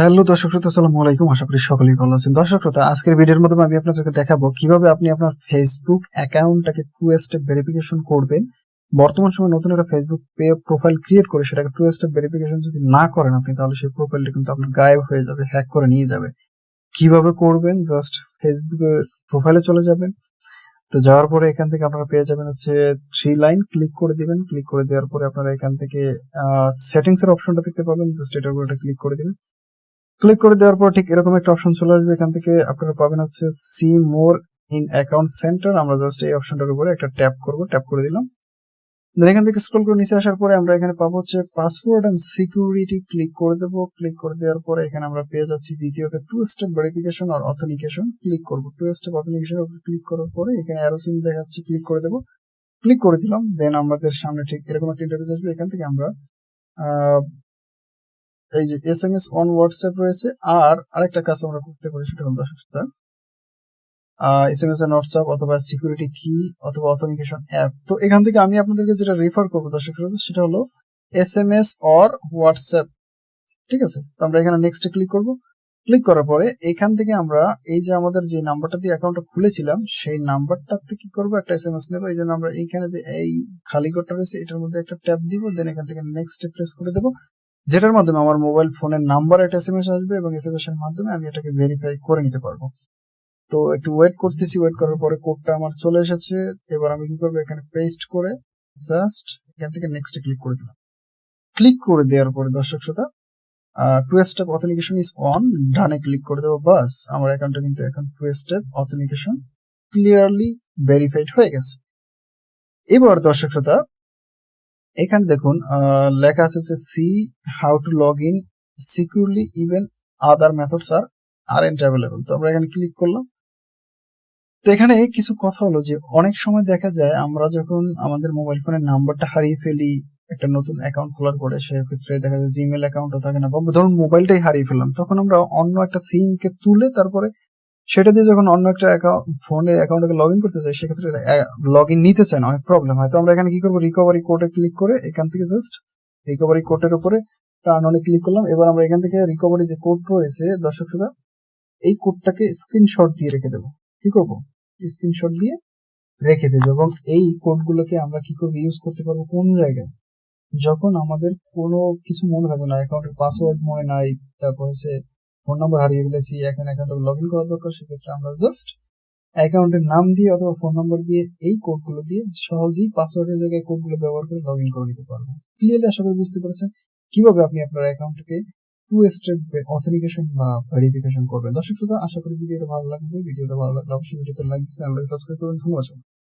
Hello দর্শক শ্রোতা, আসসালামু আলাইকুম। আশা করি সকলেই ভালো আছেন। দর্শক শ্রোতা, আজকের ভিডিওর মাধ্যমে আমি আপনাদেরকে দেখাবো কীভাবে আপনি আপনার ফেসবুক অ্যাকাউন্টটাকে টু স্টেপ ভেরিফিকেশন করবেন। বর্তমান সময় নতুন একটা ফেসবুক পে প্রোফাইল ক্রিয়েট করে সেটাকে টু স্টেপ ভেরিফিকেশন যদি না করেন আপনি, তাহলে সেই প্রোফাইলটা কিন্তু আপনার গায়েব হয়ে যাবে হ্যাক করে নিয়ে যাবে। কীভাবে করবেন? জাস্ট ফেসবুকের প্রোফাইলে চলে যাবেন। তো যাওয়ার পরে এখান থেকে আপনারা পেয়ে যাবেন হচ্ছে থ্রি লাইন ক্লিক করে দিবেন। ক্লিক করে দেওয়ার পরে আপনারা এখান থেকে সেটিংস এর অপশনটা দেখতে পাবেন। জাস্ট এটার উপর ক্লিক করে দিবেন। ক্লিক করে দেওয়ার পর ঠিক এরকম একটা অপশন চলে আসবে। এখান থেকে আপনারা পাবেন হচ্ছে see more in account center আমরা জাস্ট এই অপশনটার উপরে একটা ট্যাপ করব, ট্যাপ করে দিলাম। Then এখান থেকে স্ক্রল করে নিচে আসার পরে আমরা এখানে পাবো হচ্ছে পাসওয়ার্ড এন্ড সিকিউরিটি ক্লিক করে দেব। ক্লিক করে দেওয়ার পরে এখানে আমরা পেয়ে যাচ্ছি দ্বিতীয়ত টু স্টেপ ভেরিফিকেশন আর অথেন্টিকেশন ক্লিক করব টু স্টেপ অথেন্টিকেশন ক্লিক করার পরে এখানে অ্যারো সিন দেখাচ্ছে। ক্লিক করে দেব। ক্লিক করে দিলাম। দেন আমাদের সামনে ঠিক এরকম একটা ইন্টারফেস আসবে। এখান থেকে আমরা এই যে S M S on WhatsApp রয়েছে, আর আরেকটা কাজ আমরা করতে পারি সেটা হলো দর্শকতা S M S on WhatsApp অথবা সিকিউরিটি কি অথবা অথেন্টিকেশন অ্যাপ তো এখান থেকে আমি আপনাদেরকে যেটা রেফার করব দর্শক সেটা হলো S M S or WhatsApp ঠিক আছে? তো আমরা এখানে নেক্সটে ক্লিক করব। ক্লিক করার পরে এখান থেকে আমরা এই যে আমাদের যে নাম্বারটা দিয়ে অ্যাকাউন্টটা খুলেছিলাম, সেই নাম্বারটাতে কি করব? একটা এস এম এস নেব। এই জন্য আমরা এইখানে যে এই খালি ঘরটা রয়েছে, এটার মধ্যে একটা ট্যাপ দিব দেন এখান থেকে নেক্সট প্রেস করে দেবো। যেটার মাধ্যমে আমার মোবাইল ফোনের নাম্বার একটা এস এম এস আসবে এবং এস এম এস এর মাধ্যমে আমি এটাকে ভেরিফাই করে নিতে পারব। তো একটু ওয়েট করতেছি ওয়েট করার পরে কোডটা আমার চলে এসেছে। এবার আমি কি করব? এখানে পেস্ট করে জাস্ট এখান থেকে নেক্সট ক্লিক করে দিলাম। ক্লিক করে দেওয়ার পরে দর্শক শ্রোতা two step authentication is on ডানে ক্লিক করে দেবো, বাস। আমার অ্যাকাউন্টটা কিন্তু এখন two step authentication clearly verified হয়ে গেছে। এবার দর্শক শ্রোতা এখানে দেখুন লেখা আছে যে see, how to log in securely even other methods are aren't available. তো আমরা এখানে ক্লিক করলাম। তো এখানে কিছু কথা হলো যে, অনেক সময় দেখা যায় আমরা যখন আমাদের মোবাইল ফোনের নাম্বারটা হারিয়ে ফেলি, একটা নতুন অ্যাকাউন্ট খোলার পরে, সেক্ষেত্রে দেখা যায় জিমেল অ্যাকাউন্টও থাকে না, বা ধরুন মোবাইলটাই হারিয়ে ফেললাম, তখন আমরা অন্য একটা সিম কে তুলে তারপরে সেটা দিয়ে যখন অন্য একটা ফোনের অ্যাকাউন্টে লগ ইন করতে চাই সেক্ষেত্রে লগ ইন নিতে চায় না অনেক প্রবলেম হয়। তো আমরা এখানে কি করব? রিকভারি কোডে ক্লিক করে এখান থেকে জাস্ট রিকভারি কোডের উপরে টার্ন অনে ক্লিক করলাম। এবার আমরা এখান থেকে রিকভারি যে কোড রয়েছে দর্শক শ্রোতা, এই কোডটাকে স্ক্রিনশট দিয়ে রেখে দেবো। কি করব? স্ক্রিনশট দিয়ে রেখে দেবো এবং এই কোডগুলোকে আমরা কি করব? ইউজ করতে পারব কোন জায়গায়? যখন আমাদের কোনো কিছু মনে থাকবে না অ্যাকাউন্টের পাসওয়ার্ড মনে নাই তারপর হচ্ছে ফোন নাম্বার হারিয়ে ফেলেছি, এখন অ্যাকাউন্টে লগ ইন করার দরকার, সেক্ষেত্রে আমরা জাস্ট অ্যাকাউন্টের নাম দিয়ে অথবা ফোন নাম্বার দিয়ে এই কোডগুলো দিয়ে সহজেই পাসওয়ার্ডের জায়গায় কোডগুলো ব্যবহার করে লগ ইন করে নিতে পারব। ক্লিয়ারলি আশা করি বুঝতে পেরেছেন। কীভাবে আপনি আপনার অ্যাকাউন্টকে টু স্টেপ অথেন্টিকেশন বা ভেরিফিকেশন করবেন? দর্শক শ্রোতা, আশা করি ভিডিওটা ভালো লাগবে। ভিডিওটা ভালো লাগলে অবশ্যই ভিডিওতে লাইক চ্যানেলটাকে সাবস্ক্রাইব করবেন। ধন্যবাদ